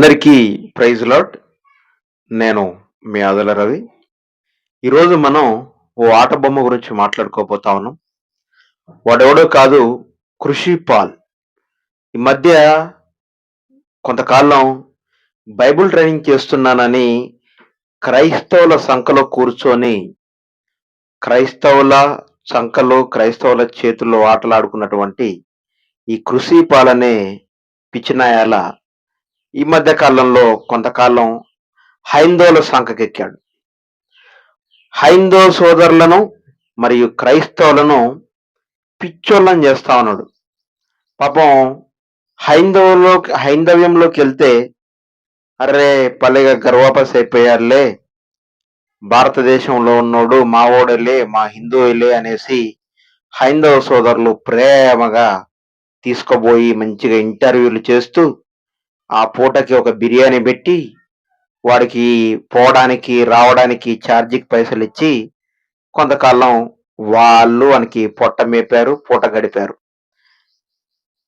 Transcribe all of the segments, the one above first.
అందరికీ praise lot నేను మీ ఆదల రవి. ఈరోజు మనం ఓ ఆట బొమ్మ గురించి మాట్లాడుకోబోతా ఉన్నాం. వాడెవడో కాదు కృషి పాల్. ఈ మధ్య కొంతకాలం బైబుల్ ట్రైనింగ్ చేస్తున్నానని క్రైస్తవుల సంఖలో కూర్చొని క్రైస్తవుల సంఖలో క్రైస్తవుల చేతుల్లో ఆటలాడుకున్నటువంటి ఈ కృషి పాల్ అనే పిచ్చినాయాల ఈ మధ్య కాలంలో కొంతకాలం హైందవుల శంఖకెక్కాడు. హైందవ సోదరులను మరియు క్రైస్తవులను పిచ్చోళ్ళని చేస్తా ఉన్నాడు. పాపం హైందవులోకి హైందవ్యంలోకి వెళ్తే అరే పల్లెగా గర్వాపస్ అయిపోయారులే. భారతదేశంలో ఉన్నోడు మా ఓడలే మా హిందువులే అనేసి హైందవ సోదరులు ప్రేమగా తీసుకుపోయి మంచిగా ఇంటర్వ్యూలు చేస్తూ ఆ పూటకి ఒక బిర్యానీ పెట్టి వాడికి పోవడానికి రావడానికి ఛార్జీకి పైసలు ఇచ్చి కొంతకాలం వాళ్ళు వానికి పొట్ట మేపారు పూట గడిపారు.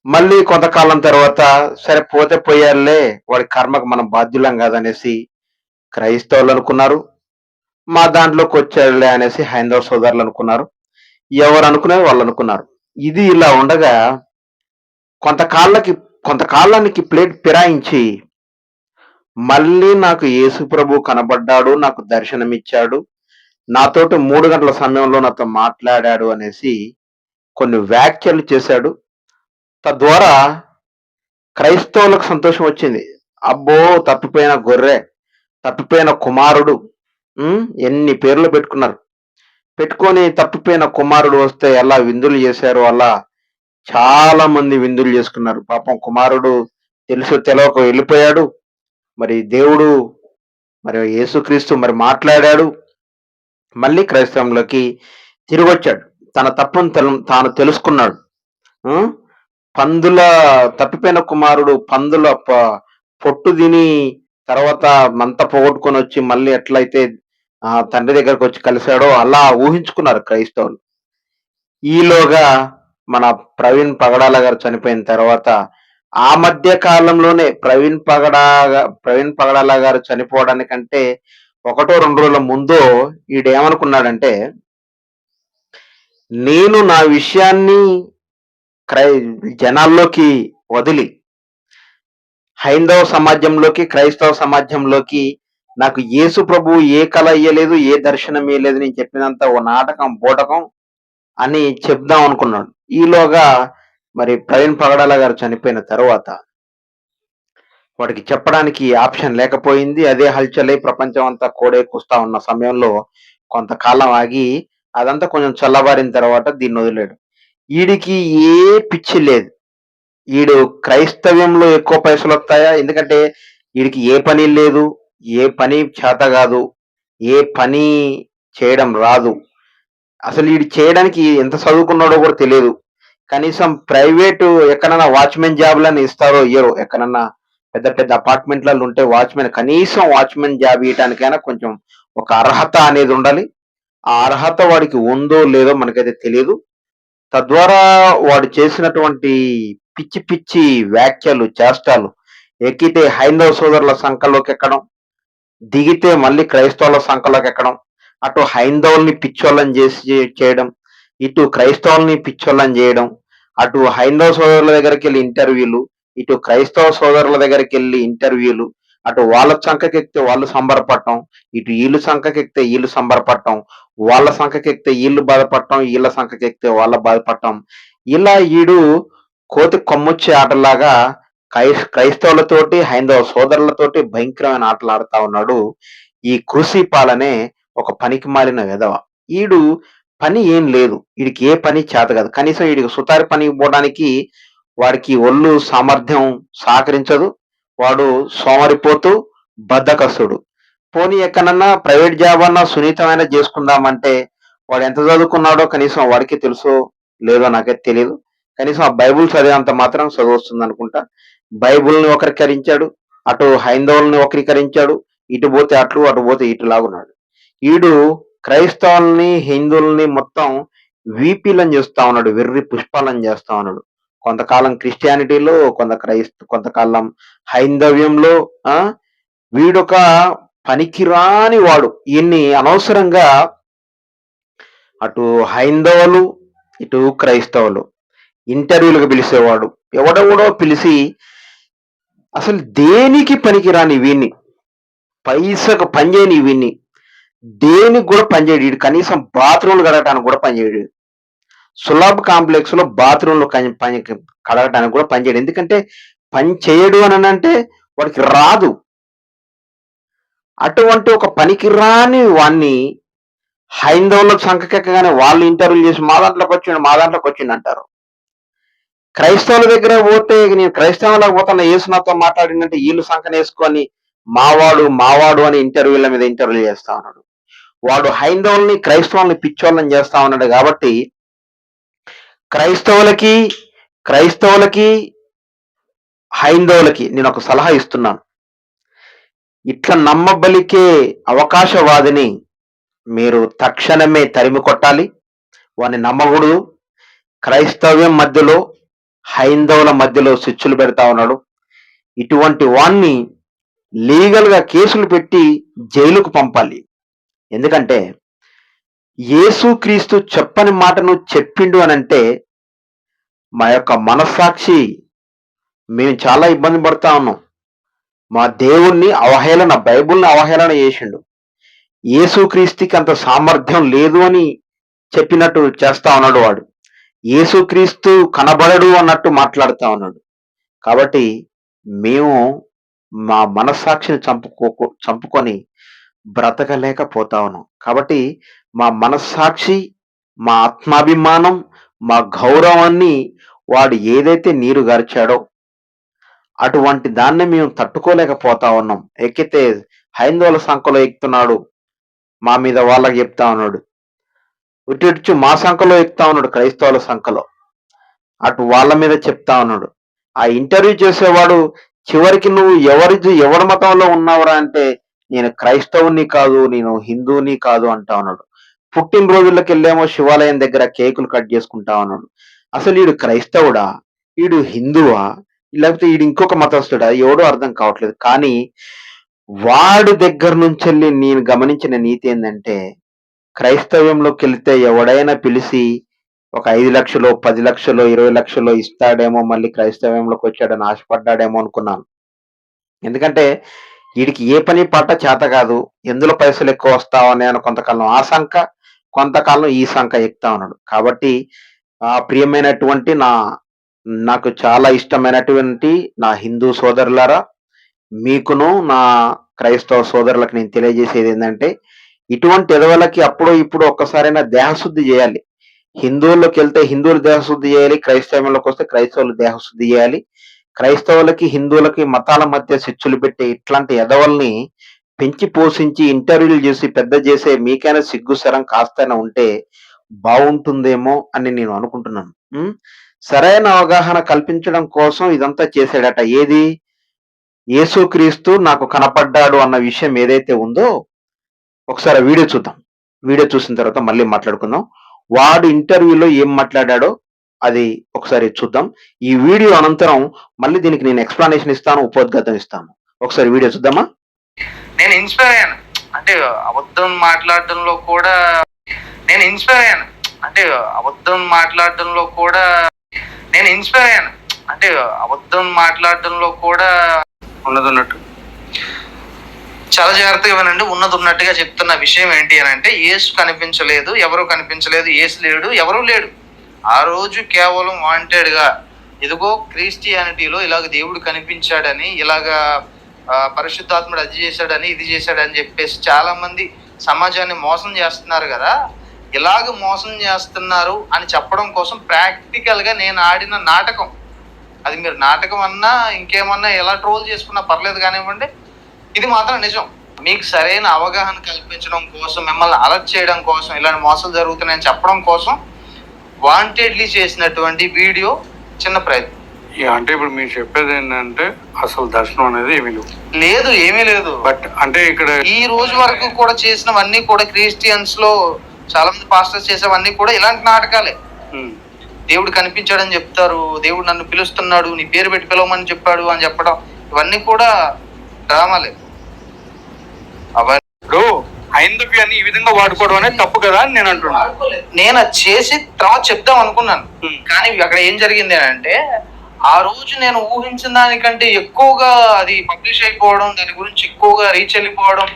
మళ్ళీ కొంతకాలం తర్వాత సరే పోతే పోయారులే వాడి కర్మకు మనం బాధ్యులం కాదనేసి క్రైస్తవులు అనుకున్నారు. మా దాంట్లోకి వచ్చారులే అనేసి హైందవ సోదరులు అనుకున్నారు. ఎవరు అనుకునే వాళ్ళు అనుకున్నారు. ఇది ఇలా ఉండగా కొంతకాళ్ళకి కొంతకాలానికి ప్లేట్ ఫిరాయించి మళ్ళీ నాకు యేసు ప్రభు కనబడ్డాడు నాకు దర్శనమిచ్చాడు నాతోటి మూడు గంటల సమయంలో నాతో మాట్లాడాడు అనేసి కొన్ని వ్యాఖ్యలు చేశాడు. తద్వారా క్రైస్తవులకు సంతోషం వచ్చింది. అబ్బో తప్పిపోయిన గొర్రె తప్పిపోయిన కుమారుడు ఎన్ని పేర్లు పెట్టుకున్నారు? పెట్టుకొని తప్పిపోయిన కుమారుడు వస్తే ఎలా విందులు చేశారు అలా చాలా మంది విందులు చేసుకున్నారు. పాపం కుమారుడు తెలుసు తెలవక వెళ్ళిపోయాడు. మరి దేవుడు మరి యేసుక్రీస్తు మరి మాట్లాడాడు. మళ్ళీ క్రైస్తవంలోకి తిరిగి వచ్చాడు తన తప్పును తాను తెలుసుకున్నాడు. పందుల తప్పిపోయిన కుమారుడు పందుల ప- పొట్టు తిని తర్వాత మంత పోగొట్టుకొని వచ్చి మళ్ళీ ఎట్లయితే ఆ తండ్రి దగ్గరకు వచ్చి కలిశాడో అలా ఊహించుకున్నారు క్రైస్తవులు. ఈలోగా మన ప్రవీణ్ పగడాల గారు చనిపోయిన తర్వాత ఆ మధ్య కాలంలోనే ప్రవీణ్ పగడా ప్రవీణ్ పగడాల గారు చనిపోవడానికంటే ఒకటో రెండు రోజుల ముందు ఈడేమనుకున్నాడంటే నేను నా విషయాన్ని క్రై జనాల్లోకి వదిలి హైందవ సమాజంలోకి క్రైస్తవ సమాజంలోకి నాకు యేసు ప్రభు ఏ కళ ఇయ్యలేదు ఏ దర్శనం ఇయ్యలేదు నేను చెప్పినంత ఓ నాటకం బోటకం అని చెప్దాం అనుకున్నాడు. ఈలోగా మరి ప్రవీణ్ పగడాల గారు చనిపోయిన తర్వాత వాడికి చెప్పడానికి ఆప్షన్ లేకపోయింది. అదే హల్చలై ప్రపంచం అంతా కోడేకుస్తా ఉన్న సమయంలో కొంతకాలం ఆగి అదంతా కొంచెం చల్లబారిన తర్వాత దీన్ని వదిలేడు. ఈడికి ఏ పిచ్చి లేదు. ఈడు క్రైస్తవ్యంలో ఎక్కువ పైసలు వస్తాయా? ఎందుకంటే వీడికి ఏ పని లేదు. ఏ పని చేత కాదు. ఏ పని చేయడం రాదు. అసలు వీడు చేయడానికి ఎంత చదువుకున్నాడో కూడా తెలియదు. కనీసం ప్రైవేటు ఎక్కడన్నా వాచ్మెన్ జాబ్లను ఇస్తారో ఇయ్యరు ఎక్కడన్నా పెద్ద పెద్ద అపార్ట్మెంట్లలో ఉంటే వాచ్మెన్ కనీసం వాచ్మెన్ జాబ్ ఇవ్వడానికైనా కొంచెం ఒక అర్హత అనేది ఉండాలి. ఆ అర్హత వాడికి ఉందో లేదో మనకైతే తెలియదు తద్వారా వాడు చేసినటువంటి పిచ్చి పిచ్చి వ్యాఖ్యలు చేష్టాలు ఎక్కితే హైందవ సోదరుల సంఖలోకి ఎక్కడం దిగితే మళ్ళీ క్రైస్తవుల సంఖలోకి ఎక్కడం అటు హైందవుల్ని పిచ్చోళ్ళని చేసి చేయడం ఇటు క్రైస్తవుల్ని పిచ్చోళ్ళని చేయడం అటు హైందవ సోదరుల దగ్గరికి వెళ్ళి ఇంటర్వ్యూలు ఇటు క్రైస్తవ సోదరుల దగ్గరికి వెళ్ళి ఇంటర్వ్యూలు అటు వాళ్ళ సంఖకెక్కితే వాళ్ళు సంబరపడటం ఇటు వీళ్ళు సంఖకెక్కితే వీళ్ళు సంబరపడటం వాళ్ళ సంఖకెక్కితే వీళ్ళు బాధపడటం వీళ్ళ సంఖకెక్కితే వాళ్ళ బాధపడటం. ఇలా ఈడు కోతి కొమ్మొచ్చే ఆటలాగా క్రై క్రైస్తవులతోటి హైందవ సోదరులతోటి భయంకరమైన ఆటలు ఆడుతా ఉన్నాడు ఈ కృషి పాలనే ఒక పనికి మాలిన విధవ. ఈడు పని ఏం లేదు. వీడికి ఏ పని చేత కాదు. కనీసం వీడికి సుతారి పనికి పోవడానికి వాడికి ఒళ్ళు సామర్థ్యం సహకరించదు. వాడు సోమరిపోతూ బద్దకస్తుడు. పోనీ ఎక్కడన్నా ప్రైవేట్ జాబ్ అన్నా సున్నితమైన చేసుకుందామంటే వాడు ఎంత చదువుకున్నాడో కనీసం వాడికి తెలుసో లేదో నాకైతే తెలియదు కనీసం ఆ బైబుల్ చదివేంత మాత్రం చదువుస్తుంది అనుకుంటా బైబుల్ని ఒకరికరించాడు అటు హైందవుల్ని ఒకరికరించాడు ఇటు పోతే అట్లు అటు పోతే ఇటు లాగున్నాడు ఈడు క్రైస్తవుల్ని హిందువుల్ని మొత్తం వీపీలను చేస్తా ఉన్నాడు వెర్రి పుష్పాలను చేస్తా ఉన్నాడు. కొంతకాలం క్రిస్టియానిటీలో కొంత క్రైస్త కొంతకాలం హైందవ్యంలో ఆ? వీడొక పనికిరాని వాడు. ఈయన్ని అనవసరంగా అటు హైందవులు ఇటు క్రైస్తవులు ఇంటర్వ్యూలకు పిలిచేవాడు. ఎవడెవడో పిలిచి అసలు దేనికి పనికిరాని వీణ్ణి పైసకు పనిచేయని వీణ్ణి దేనికి కూడా పనిచేయడు వీడు కనీసం బాత్రూమ్లు కడగటానికి కూడా పనిచేయడు సులభ కాంప్లెక్స్లో బాత్రూమ్లు పని కడగటానికి కూడా పనిచేయడు ఎందుకంటే పని చేయడు అని అంటే వాడికి రాదు. అటువంటి ఒక పనికిరాని వాణ్ణి హైందవులకు సంఖకెక్కగానే వాళ్ళు ఇంటర్వ్యూ చేసి మా దాంట్లోకి వచ్చిండు మా దాంట్లోకి వచ్చిండు అంటారు. క్రైస్తవుల దగ్గర పోతే నేను క్రైస్తవులకు పోతున్న యేసు మాట్లాడిందంటే వీళ్ళు సంఖన వేసుకొని మావాడు మావాడు అని ఇంటర్వ్యూల మీద ఇంటర్వ్యూ చేస్తా ఉన్నాడు. వాడు హైందవుల్ని క్రైస్తవుల్ని పిచ్చోళ్ళని చేస్తా ఉన్నాడు కాబట్టి క్రైస్తవులకి క్రైస్తవులకి హైందవులకి నేను ఒక సలహా ఇస్తున్నాను. ఇట్లా నమ్మబలికే అవకాశవాదిని మీరు తక్షణమే తరిమి కొట్టాలి. వాడిని నమ్మకూడదు. క్రైస్తవ్యం మధ్యలో హైందవుల మధ్యలో స్విచ్చులు పెడతా ఉన్నాడు. ఇటువంటి వాణ్ణి లీగల్గా కేసులు పెట్టి జైలుకు పంపాలి. ఎందుకంటే యేసుక్రీస్తు చెప్పని మాటను చెప్పిండు అని అంటే మా యొక్క మనస్సాక్షి మేము చాలా ఇబ్బంది పడతా ఉన్నాం. మా దేవుణ్ణి అవహేళన బైబుల్ని అవహేళన చేసిండు. యేసుక్రీస్తుకి అంత సామర్థ్యం లేదు అని చెప్పినట్టు చేస్తా ఉన్నాడు వాడు. యేసుక్రీస్తు కనబడడు అన్నట్టు మాట్లాడుతా ఉన్నాడు. కాబట్టి మేము మా మనస్సాక్షిని చంపుకో చంపుకొని బ్రతకలేకపోతా ఉన్నాం కాబట్టి మా మనస్సాక్షి మా ఆత్మాభిమానం మా గౌరవాన్ని వాడు ఏదైతే నీరు గార్చాడో అటువంటి దాన్ని మేము తట్టుకోలేకపోతా ఉన్నాం ఎక్కితే హైందవుల సంఖలో ఎక్కుతున్నాడు మా మీద వాళ్ళకి చెప్తా ఉన్నాడు. ఉట్టిచ్చు మా సంఖలో ఎక్కుతా ఉన్నాడు క్రైస్తవుల సంఖలో. అటు వాళ్ళ మీద చెప్తా ఉన్నాడు. ఆ ఇంటర్వ్యూ చేసేవాడు చివరికి నువ్వు ఎవరి ఎవరి మతంలో ఉన్నావురా అంటే నేను క్రైస్తవుని కాదు నేను హిందువుని కాదు అంటా ఉన్నాడు. పుట్టినరోజులకు వెళ్ళేమో శివాలయం దగ్గర కేకులు కట్ చేసుకుంటా ఉన్నాడు. అసలు వీడు క్రైస్తవుడా? వీడు హిందువా? లేకపోతే వీడు ఇంకొక మతస్థుడా? ఎవడో అర్థం కావట్లేదు. కానీ వాడి దగ్గర నుంచి వెళ్ళి నేను గమనించిన నీతి ఏంటంటే క్రైస్తవ్యంలోకి వెళితే ఎవడైనా పిలిచి ఒక ఐదు లక్షలు పది లక్షలు ఇరవై లక్షలు ఇస్తాడేమో మళ్ళీ క్రైస్తవ్యంలోకి వచ్చాడని ఆశపడ్డాడేమో అనుకున్నాను. ఎందుకంటే వీడికి ఏ పని పాట చేత కాదు. ఎందులో పైసలు ఎక్కువ వస్తావని అని కొంతకాలం ఆ సంఖ కొంతకాలం ఈ సంఖ ఎక్కుతా ఉన్నాడు. కాబట్టి ఆ ప్రియమైనటువంటి నా నాకు చాలా ఇష్టమైనటువంటి నా హిందూ సోదరులారా మీకును నా క్రైస్తవ సోదరులకు నేను తెలియజేసేది ఏంటంటే ఇటువంటి ఎదవలకి అప్పుడు ఇప్పుడు ఒక్కసారైనా దేహశుద్ధి చేయాలి. హిందువుల్లోకి వెళ్తే హిందువులు దేహశుద్ధి చేయాలి క్రైస్తవంలోకి వస్తే క్రైస్తవులు దేహశుద్ధి చేయాలి. క్రైస్తవులకి హిందువులకి మతాల మధ్య శిక్షలు పెట్టే ఇట్లాంటి ఎదవల్ని పెంచి పోషించి ఇంటర్వ్యూలు చేసి పెద్ద చేసే మీకైనా సిగ్గుసరం కాస్తైనా ఉంటే బాగుంటుందేమో అని నేను అనుకుంటున్నాను. సరైన అవగాహన కల్పించడం కోసం ఇదంతా చేశాడట. ఏది? యేసుక్రీస్తు నాకు కనపడ్డాడు అన్న విషయం ఏదైతే ఉందో ఒకసారి వీడియో చూద్దాం. వీడియో చూసిన తర్వాత మళ్ళీ మాట్లాడుకుందాం. వాడు ఇంటర్వ్యూలో ఏం మాట్లాడాడో అది ఒకసారి చూద్దాం. ఈ వీడియో అనంతరం మళ్ళీ దీనికి నేను ఎక్స్ప్లెనేషన్ ఇస్తాను ఉపోద్ఘాతం ఇస్తాను. ఒకసారి వీడియో చూద్దామా? నేను ఇన్స్పైర్ అయ్యాను. అంటే అబద్ధం మాట్లాడడంలో కూడా నేను ఇన్స్పైర్ అయ్యాను. అంటే అబద్ధం మాట్లాడడంలో కూడా నేను ఇన్స్పైర్ అయ్యాను. అంటే అబద్ధం మాట్లాడడంలో కూడా ఉన్నది ఉన్నట్టు చాలా జాగ్రత్తగా వినండి. ఉన్నది ఉన్నట్టుగా చెప్తున్న విషయం ఏంటి అని అంటే ఏసు కనిపించలేదు ఎవరు కనిపించలేదు ఏసు లేడు ఎవరు లేడు. ఆ రోజు కేవలం వాంటెడ్గా ఇదిగో క్రిస్టియానిటీలో ఇలాగ దేవుడు కనిపించాడని ఇలాగా పరిశుద్ధాత్ముడు అది చేశాడని ఇది చేశాడని చెప్పేసి చాలామంది సమాజాన్ని మోసం చేస్తున్నారు కదా ఇలాగ మోసం చేస్తున్నారు అని చెప్పడం కోసం ప్రాక్టికల్గా నేను ఆడిన నాటకం. అది మీరు నాటకం అన్నా ఇంకేమన్నా ఎలా ట్రోల్ చేసుకున్నా పర్లేదు కానివ్వండి ఇది మాత్రం నిజం. మీకు సరైన అవగాహన కల్పించడం కోసం మిమ్మల్ని అలర్ట్ చేయడం కోసం ఇలాంటి మోసాలు జరుగుతున్నాయని చెప్పడం కోసం వాంటెడ్లీ చేసినటువంటి వీడియో చిన్న ప్రయత్నం. అంటే ఇప్పుడు మీరు చెప్పేది ఏంటంటే అసలు దర్శనం అనేది ఏమీ లేవు. లేదు ఏమీ లేదు. బట్ అంటే ఇక్కడ ఈ రోజు వరకు కూడా చేసినవన్నీ కూడా క్రిస్టియన్స్లో చాలా మంది పాస్టర్స్ చేసేవన్నీ కూడా ఇలాంటి నాటకాలే. దేవుడు కనిపించాడని చెప్తారు దేవుడు నన్ను పిలుస్తున్నాడు నీ పేరు పెట్టి పిలవమని చెప్పాడు అని చెప్పడం ఇవన్నీ కూడా డ్రామాలే. అవన్నీ ఇప్పుడు హైందవ్యాన్ని ఈ విధంగా వాడుకోవడం అనేది తప్పు కదా అని నేను అంటున్నాను నేను అది చేసి తర్వాత చెప్దాం అనుకున్నాను. కానీ అక్కడ ఏం జరిగింది అని అంటే ఆ రోజు నేను ఊహించిన దానికంటే ఎక్కువగా అది పబ్లిష్ అయిపోవడం దాని గురించి ఎక్కువగా రీచ్ వెళ్ళిపోవడం.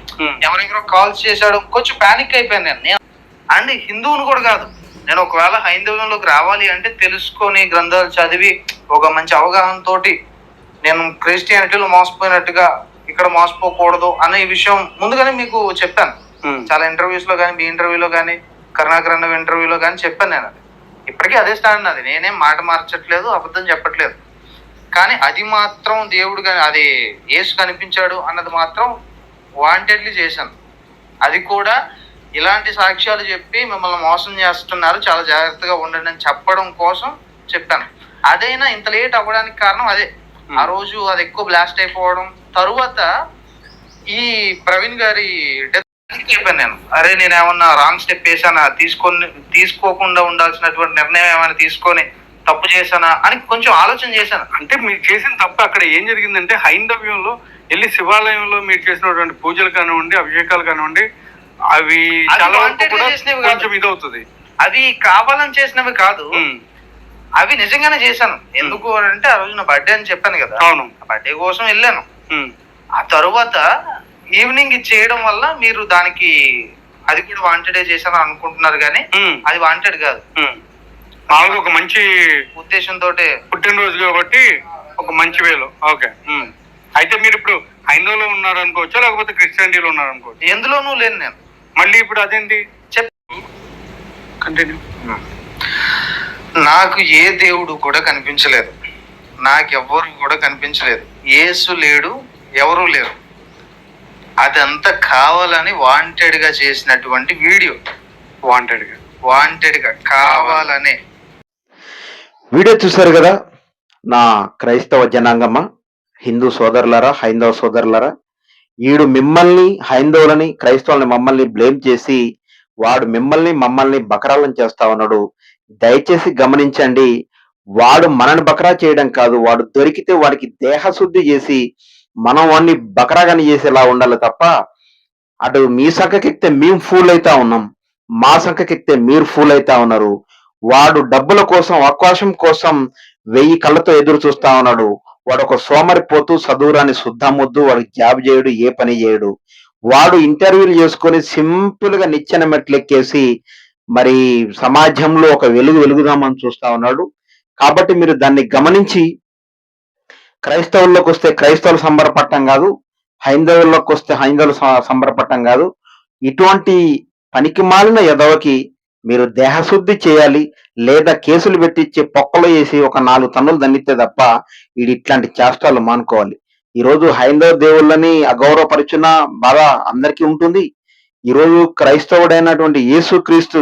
ఎవరెవరో కాల్స్ చేశాడు కొంచెం పానిక్ అయిపోయాను నేను నేను అండ్ హిందువుని కూడా కాదు నేను ఒకవేళ హైందవ్యంలోకి రావాలి అంటే తెలుసుకొని గ్రంథాలు చదివి ఒక మంచి అవగాహన తోటి నేను క్రిస్టియానిటీలో మోసపోయినట్టుగా ఇక్కడ మోసపోకూడదు అనే విషయం ముందుగానే మీకు చెప్పాను. చాలా ఇంటర్వ్యూస్లో కానీ మీ ఇంటర్వ్యూలో కానీ కరుణాకర్ అన్న ఇంటర్వ్యూలో కానీ చెప్పాను నేను అది. ఇప్పటికీ అదే స్టాండ్ అది. నేనేం మాట మార్చట్లేదు అబద్ధం చెప్పట్లేదు. కానీ అది మాత్రం దేవుడు కానీ అది యేసు కనిపించాడు అన్నది మాత్రం వాంటెడ్లీ చేశాను. అది కూడా ఇలాంటి సాక్ష్యాలు చెప్పి మిమ్మల్ని మోసం చేస్తున్నారు చాలా జాగ్రత్తగా ఉండండి అని చెప్పడం కోసం చెప్పాను. అదైనా ఇంత లేట్ అవ్వడానికి కారణం అదే. ఆ రోజు అది ఎక్కువ బ్లాస్ట్ అయిపోవడం. తరువాత ఈ ప్రవీణ్ గారి డెత్ చెప్పాను నేను. అరే నేను ఏమన్నా రాంగ్ స్టెప్ వేసానా తీసుకొని తీసుకోకుండా ఉండాల్సినటువంటి నిర్ణయం ఏమైనా తీసుకొని తప్పు చేశానా అని కొంచెం ఆలోచన చేశాను. అంటే మీరు చేసిన తప్పు అక్కడ ఏం జరిగిందంటే హైందవ్యంలో వెళ్ళి శివాలయంలో మీరు చేసినటువంటి పూజలు కానివ్వండి అభిషేకాలు కానివ్వండి అవి చాలా. కొంచెం ఇదవుతుంది. అవి కావాలని చేసినవి కాదు. అవి నిజంగానే చేశాను. ఎందుకు అంటే ఆ రోజు నా బర్త్డే అని చెప్పాను కదా. అవును. బర్త్డే కోసం వెళ్ళాను. ఆ తరువాత ఈవినింగ్ చేయడం వల్ల మీరు దానికి అది కూడా వాంటెడే చేశాను అనుకుంటున్నారు కానీ. అది వాంటెడ్ కాదు. మామూలుగా ఒక మంచి ఉద్దేశంతో పుట్టినరోజు కాబట్టి ఒక మంచి వేలో. ఓకే. అయితే మీరు ఇప్పుడు హైందవులో ఉన్నారు అనుకోవచ్చా లేకపోతే క్రిస్టియానిటీలో ఉన్నారు అనుకోవచ్చు ఎందులోనూ లేను నేను. మళ్ళీ ఇప్పుడు అదేంటి? చెప్ కంటిన్యూ నాకు ఏ దేవుడు కూడా కనిపించలేదు. నాకెవ్వరు కూడా కనిపించలేదు. యేసు లేడు ఎవరు లేరు. అదంతా కావాలని వాంటెడ్గా చేసినటువంటి వీడియో. వాంటెడ్గా. వాంటెడ్గా. కావాలనే. వీడియో చూశారు కదా? నా క్రైస్తవ జనాంగమ్మ హిందూ సోదరులరా హైందవ సోదరులరా ఈడు మిమ్మల్ని హైందవులని క్రైస్తవులని మమ్మల్ని బ్లేమ్ చేసి వాడు మిమ్మల్ని మమ్మల్ని బకరాలను చేస్తా ఉన్నాడు. దయచేసి గమనించండి వాడు మనని బకరా చేయడం కాదు వాడు దొరికితే వాడికి దేహశుద్ధి చేసి మనం వాడిని బకరాగాని చేసేలా ఉండాలి తప్ప అటు మీ సంఖకెక్కితే మేము ఫూల్ అవుతా ఉన్నాం. మా సంఖకెక్కితే మీరు ఫూల్ అవుతా ఉన్నారు. వాడు డబ్బుల కోసం అవకాశం కోసం వెయ్యి కళ్ళతో ఎదురు చూస్తా ఉన్నాడు. వాడు ఒక సోమరిపోతూ చదువురాని శుద్ధముద్దు వాడు జాబ్ చేయడు ఏ పని చేయడు. వాడు ఇంటర్వ్యూలు చేసుకొని సింపుల్గా నిచ్చెన మెట్లెక్కేసి మరి సమాజంలో ఒక వెలుగు వెలుగుదామని చూస్తా ఉన్నాడు. కాబట్టి మీరు దాన్ని గమనించి క్రైస్తవుల్లోకి వస్తే క్రైస్తవులు సంబరపడటం కాదు హైందవుల్లోకి వస్తే హైందవులు సంబరపడటం కాదు. ఇటువంటి పనికి మాలిన ఎదవకి మీరు దేహశుద్ధి చేయాలి లేదా కేసులు పెట్టించి పొక్కలు వేసి ఒక నాలుగు తన్నులు దండితే తప్ప వీడు ఇట్లాంటి చేష్టాలు మానుకోవాలి. ఈ రోజు హైందవ దేవుళ్ళని అగౌరవపరిచిన బాధ అందరికీ ఉంటుంది. ఈ రోజు క్రైస్తవుడైనటువంటి యేసుక్రీస్తు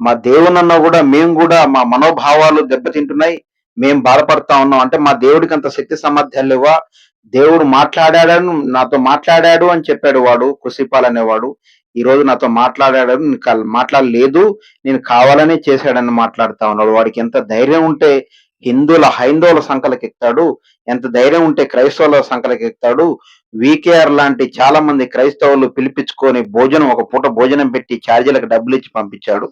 మా దేవునన్నా కూడా మేము కూడా మా మనోభావాలు దెబ్బతింటున్నాయి. మేము బాధపడతా ఉన్నాం. అంటే మా దేవుడికి అంత శక్తి సామర్థ్యాలు లేవా? దేవుడు మాట్లాడాడని నాతో మాట్లాడాడు అని చెప్పాడు వాడు కుసిపాల్ అనేవాడు. ఈ రోజు నాతో మాట్లాడాడు మాట్లాడలేదు నేను కావాలనే చేశాడని మాట్లాడుతా ఉన్నాడు. వాడికి ఎంత ధైర్యం ఉంటే హిందువుల హైందవుల సంఖలకు ఎక్కుతాడు ఎంత ధైర్యం ఉంటే క్రైస్తవుల సంకలకి ఎక్కుతాడు వీకేఆర్ లాంటి చాలా మంది క్రైస్తవులు పిలిపించుకొని భోజనం ఒక పూట భోజనం పెట్టి ఛార్జీలకు డబ్బులు ఇచ్చి పంపించాడు.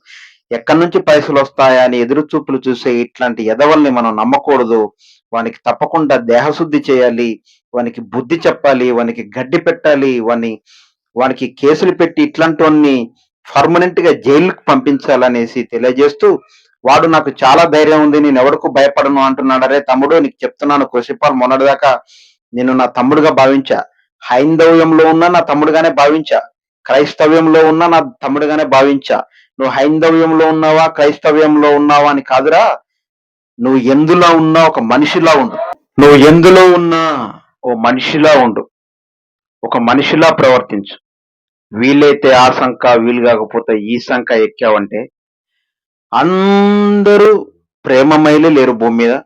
ఎక్కడి నుంచి పైసలు వస్తాయా అని ఎదురు చూపులు చూసే ఇట్లాంటి ఎదవల్ని మనం నమ్మకూడదు. వానికి తప్పకుండా దేహశుద్ధి చేయాలి. వానికి బుద్ధి చెప్పాలి. వానికి గడ్డి పెట్టాలి. వాని వానికి కేసులు పెట్టి ఇట్లాంటి పర్మనెంట్గా జైలుకు పంపించాలనేసి తెలియజేస్తూ వాడు నాకు చాలా ధైర్యం ఉంది నేను ఎవరికి భయపడను అంటున్నాడు అరే తమ్ముడు నీకు చెప్తున్నాను కృషిపాల్ మొన్నటిదాకా నేను నా తమ్ముడుగా భావించా. హైందవ్యంలో ఉన్న నా తమ్ముడుగానే భావించా. క్రైస్తవ్యంలో ఉన్న నా తమ్ముడుగానే భావించా. నువ్వు హైందవ్యంలో ఉన్నావా క్రైస్తవ్యంలో ఉన్నావా అని కాదురా. నువ్వు ఎందులో ఉన్నా ఒక మనిషిలా ఉండు. నువ్వు ఎందులో ఉన్నా ఓ మనిషిలా ఉండు. ఒక మనిషిలా ప్రవర్తించు. వీలైతే ఆ సంఖ వీలు కాకపోతే ఈ సంఖ ఎక్కావంటే అందరూ ప్రేమమైలే లేరు భూమి మీద.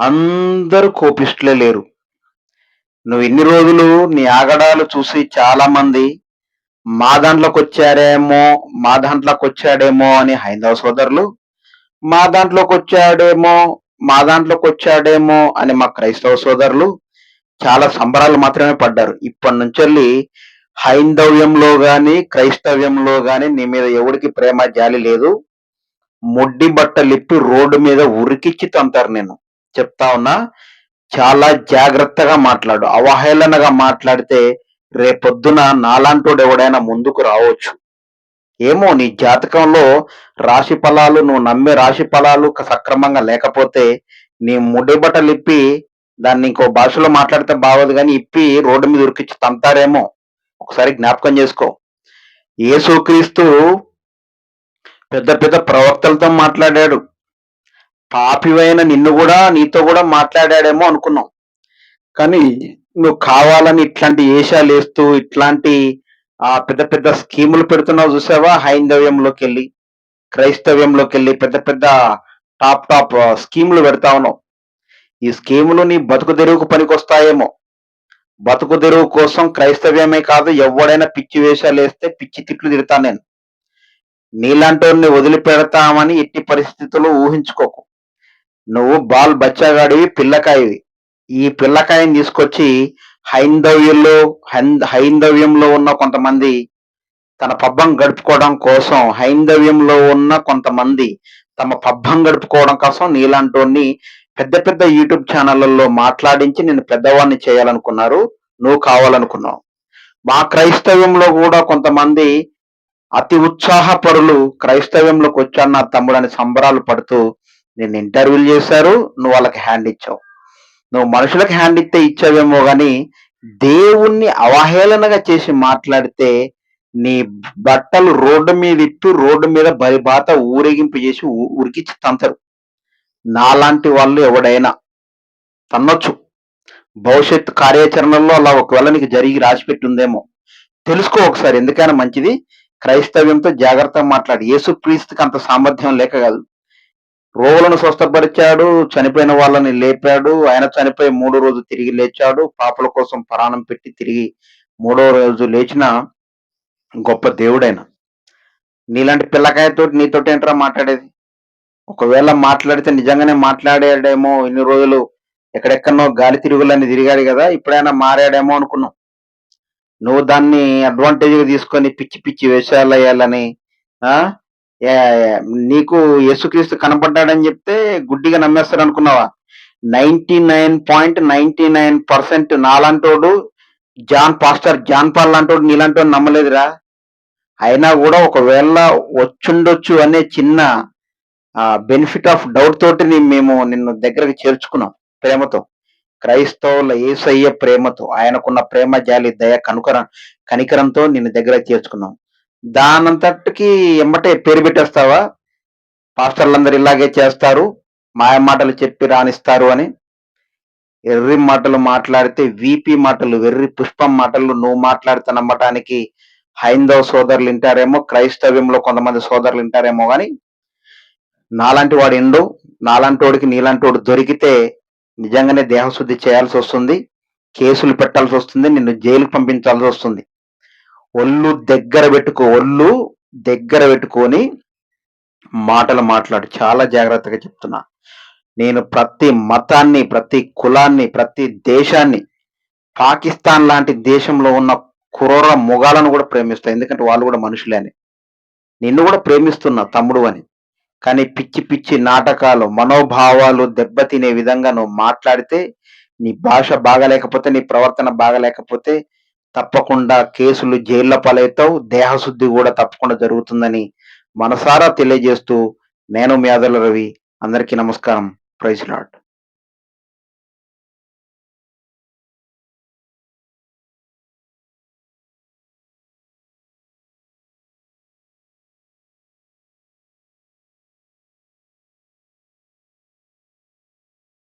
అందరూ కోపిస్టులే లేరు. నువ్వు ఇన్ని రోజులు నీ ఆగడాలు చూసి చాలా మంది మా దాంట్లోకి వచ్చారేమో మా దాంట్లోకి వచ్చాడేమో అని హైందవ సోదరులు మా దాంట్లోకి వచ్చాడేమో మా దాంట్లోకి వచ్చాడేమో అని మా క్రైస్తవ సోదరులు చాలా సంబరాలు మాత్రమే పడ్డారు. ఇప్పటి నుంచి హైందవ్యంలో గాని క్రైస్తవ్యంలో గాని నీ మీద ఎవడికి ప్రేమ జాలి లేదు. మొడ్డి బట్టలిప్పి రోడ్డు మీద ఉరికిచ్చి తంతారు నేను చెప్తా ఉన్నా చాలా జాగ్రత్తగా మాట్లాడు అవహేళనగా మాట్లాడితే రేపొద్దున నాలాంటోడు ఎవడైనా ముందుకు రావచ్చు. ఏమో నీ జాతకంలో రాశి ఫలాలు నువ్వు నమ్మే రాశి ఫలాలు సక్రమంగా లేకపోతే నీ ముడి లిప్పి ఇప్పి దాన్ని ఇంకో భాషలో మాట్లాడితే బాగోదు కానీ ఇప్పి రోడ్డు మీద ఉరికిచ్చి తంతారేమో. ఒకసారి జ్ఞాపకం చేసుకో. యేసుక్రీస్తు పెద్ద పెద్ద ప్రవక్తలతో మాట్లాడాడు. పాపివైన నిన్ను కూడా నీతో కూడా మాట్లాడాడేమో అనుకున్నాం. కానీ నువ్వు కావాలని ఇట్లాంటి ఏషాలు వేస్తూ ఇట్లాంటి ఆ పెద్ద పెద్ద స్కీములు పెడుతున్నావు చూసావా? హైందవ్యంలోకి వెళ్ళి క్రైస్తవ్యంలోకి వెళ్ళి పెద్ద పెద్ద టాప్ టాప్ స్కీములు పెడతా ఉన్నావు. ఈ స్కీములు నీ బతుకు తెరువుకు పనికొస్తాయేమో. బతుకు తెరువు కోసం క్రైస్తవ్యమే కాదు ఎవడైనా పిచ్చి వేషాలు వేస్తే పిచ్చి తిట్లు తిడతాను నేను. నీలాంటి వదిలిపెడతామని ఎట్టి పరిస్థితులు ఊహించుకోకు. నువ్వు బాల్ బచ్చాగాడివి పిల్లకాయవి. ఈ పిల్లకాయని తీసుకొచ్చి హైందవ్యంలో హైందవ్యంలో ఉన్న కొంతమంది తన పబ్బం గడుపుకోవడం కోసం హైందవ్యంలో ఉన్న కొంతమంది తమ పబ్బం గడుపుకోవడం కోసం నీలాంటి పెద్ద పెద్ద యూట్యూబ్ ఛానళ్ళలో మాట్లాడించి నేను పెద్దవాడిని చేయాలనుకున్నారు. నువ్వు కావాలనుకున్నావు. మా క్రైస్తవ్యంలో కూడా కొంతమంది అతి ఉత్సాహపరులు క్రైస్తవ్యంలోకి వచ్చాను నా తమ్ముడని సంబరాలు పడుతూ నేను ఇంటర్వ్యూలు చేశారు. నువ్వు వాళ్ళకి హ్యాండ్ ఇచ్చావు. నువ్వు మనుషులకు హ్యాండ్ ఇస్తే ఇచ్చావేమో గాని దేవుణ్ణి అవహేళనగా చేసి మాట్లాడితే నీ బట్టలు రోడ్డు మీద ఇట్టు రోడ్డు మీద బరిబాత ఊరేగింపు చేసి ఉరికిచ్చి తంతరు. నాలాంటి వాళ్ళు ఎవడైనా తన్నొచ్చు. భవిష్యత్ కార్యాచరణలో అలా ఒకవేళ నీకు జరిగి రాసిపెట్టుందేమో తెలుసుకో ఒకసారి ఎందుకైనా మంచిది. క్రైస్తవ్యంతో జాగ్రత్తగా మాట్లాడి. యేసుక్రీస్తుకి అంత సామర్థ్యం లేక కాదు. రోగులను స్వస్థపరిచాడు చనిపోయిన వాళ్ళని లేపాడు ఆయన చనిపోయి మూడో రోజు తిరిగి లేచాడు పాపల కోసం ప్రాణం పెట్టి తిరిగి మూడో రోజు లేచిన గొప్ప దేవుడైన. నీలాంటి పిల్లకాయతో నీతోటి ఏంట్రా మాట్లాడేది? ఒకవేళ మాట్లాడితే నిజంగానే మాట్లాడాడేమో ఇన్ని రోజులు ఎక్కడెక్కడనో గాలి తిరుగులని తిరిగాడు కదా ఇప్పుడైనా మారాడేమో అనుకున్నాం. నువ్వు దాన్ని అడ్వాంటేజ్గా తీసుకొని పిచ్చి పిచ్చి వేషాలు వేయాలని ఆ? నీకు యేసుక్రీస్తు కనపడ్డాడని చెప్తే గుడ్డిగా నమ్మేస్తారు అనుకున్నావా ninety nine point ninety nine percent నాలాంటోడు John pastor John Paul లాంటోడు నీలాంటోడు నమ్మలేదురా. అయినా కూడా ఒకవేళ వచ్చుండొచ్చు అనే చిన్న బెనిఫిట్ ఆఫ్ డౌట్ తోటి మేము నిన్ను దగ్గరకు చేర్చుకున్నాం ప్రేమతో. క్రైస్తవుల ఏసయ్య ప్రేమతో ఆయనకున్న ప్రేమ జాలి దయ కనుకర కనికరంతో నిన్ను దగ్గర చేర్చుకున్నాం. దానంతటికి ఎమ్మటే పేరు పెట్టేస్తావా? పాస్టర్లందరూ ఇలాగే చేస్తారు మాయ మాటలు చెప్పి రాణిస్తారు అని. ఎర్రి మాటలు మాట్లాడితే వీపీ మాటలు వెర్రి పుష్పం మాటలు నువ్వు మాట్లాడితే నమ్మటానికి హైందవ సోదరులు వింటారేమో క్రైస్తవ్యంలో కొంతమంది సోదరులు వింటారేమో కానీ నాలాంటి వాడు ఎండు నాలాంటి వాడికి నీలాంటి వాడు దొరికితే నిజంగానే దేహశుద్ధి చేయాల్సి వస్తుంది కేసులు పెట్టాల్సి వస్తుంది నిన్ను జైలుకి పంపించాల్సి వస్తుంది. ఒళ్ళు దగ్గర పెట్టుకో ఒళ్ళు దగ్గర పెట్టుకొని మాటలు మాట్లాడు. చాలా జాగ్రత్తగా చెప్తున్నా. నేను ప్రతి మతాన్ని ప్రతి కులాన్ని ప్రతి దేశాన్ని పాకిస్తాన్ లాంటి దేశంలో ఉన్న కుర్ర మొగాలను కూడా ప్రేమిస్తా. ఎందుకంటే వాళ్ళు కూడా మనుషులే అని. నిన్ను కూడా ప్రేమిస్తున్నా తమ్ముడు అని. కానీ పిచ్చి పిచ్చి నాటకాలు మనోభావాలు దెబ్బతినే విధంగా నువ్వు మాట్లాడితే నీ భాష బాగలేకపోతే నీ ప్రవర్తన బాగలేకపోతే తప్పకుండా కేసులు జైళ్ళ పాలవుతావు దేహశుద్ధి కూడా తప్పకుండా జరుగుతుందని మనసారా తెలియజేస్తూ నేను మీ రవి. అందరికీ నమస్కారం. Praise lord